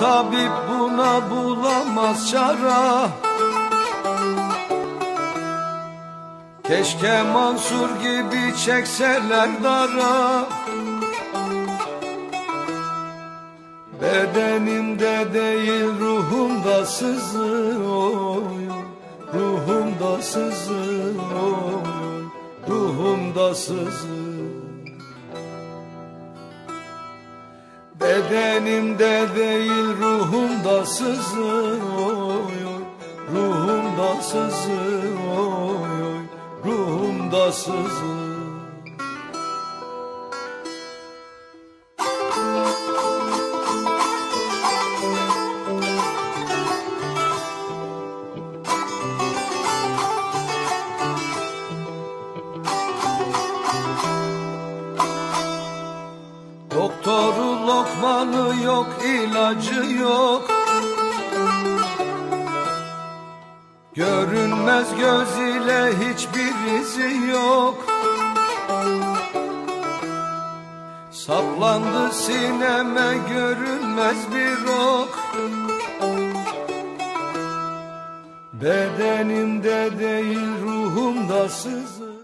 tabip buna bulamaz çara. Keşke Mansur gibi çekseler dara. Bedenimde değil ruhumda sızıyor Ruhumda sızıyor Ruhumda sızıyor Bedenimde değil ruhumda sızıyor Ruhumda sızıyor Ruhumda sızıyor Doktoru lokmanı yok, ilacı yok. Görünmez göz ile hiçbir izi yok. Saplandı sineme görünmez bir ok. Bedenimde değil ruhumda sızıyor